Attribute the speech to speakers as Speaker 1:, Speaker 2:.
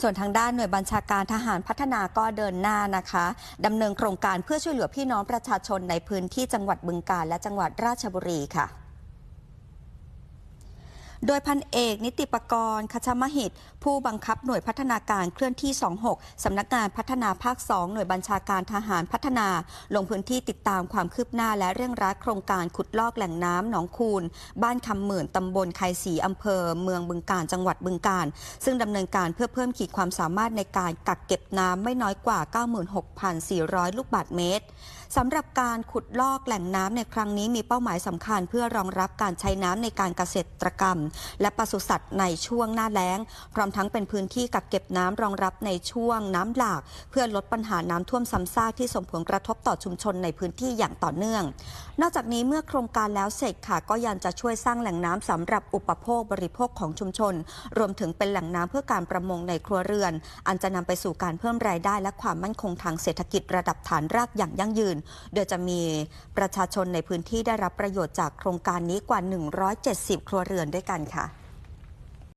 Speaker 1: ส่วนทางด้านหน่วยบัญชาการทหารพัฒนาก็เดินหน้านะคะดำเนินโครงการเพื่อช่วยเหลือพี่น้องประชาชนในพื้นที่จังหวัดบึงกาฬและจังหวัดราชบุรีค่ะ โดยพันเอกนิติปกรณ์คชมหิต ผู้บังคับหน่วยพัฒนาการเคลื่อนที่ 26 สำนักงานพัฒนาภาค 2 หน่วยบัญชาการทหารพัฒนา ลงพื้นที่ติดตามความคืบหน้าและเรื่องรัดโครงการขุดลอกแหล่งน้ำหนองคูน บ้านคำหมื่นตำบลไคสีอำเภอ เมืองบึงกาฬจังหวัดบึงกาฬซึ่งดำเนินการเพื่อเพิ่มขีดความสามารถในการกักเก็บน้ำไม่น้อยกว่า 96,400 ลูกบาศก์เมตรสำหรับการขุดลอกแหล่งน้ำในครั้งนี้มีเป้าหมายสำคัญ เพื่อรองรับการใช้น้ำในการเกษตรกรรมและปศุสัตว์ในช่วงหน้าแล้ง พร้อมทั้งเป็นพื้นที่กักเก็บน้ำรองรับในช่วงน้ำหลาก เพื่อลดปัญหาน้ำท่วมซ้ำซากที่ส่งผลกระทบต่อชุมชนในพื้นที่อย่างต่อเนื่อง นอกจากนี้เมื่อโครงการแล้วเสร็จค่ะ ก็ยังจะช่วยสร้างแหล่งน้ำสำหรับอุปโภคบริโภคของชุมชน รวมถึงเป็นแหล่งน้ำเพื่อการประมงในครัวเรือน อันจะนำไปสู่การเพิ่มรายได้ และความมั่นคงทางเศรษฐกิจระดับฐานรากอย่างยั่งยืน โดยจะมีประชาชนในพื้นที่ได้รับประโยชน์จากโครงการนี้กว่า 170 ครัวเรือนด้วยกันค่ะ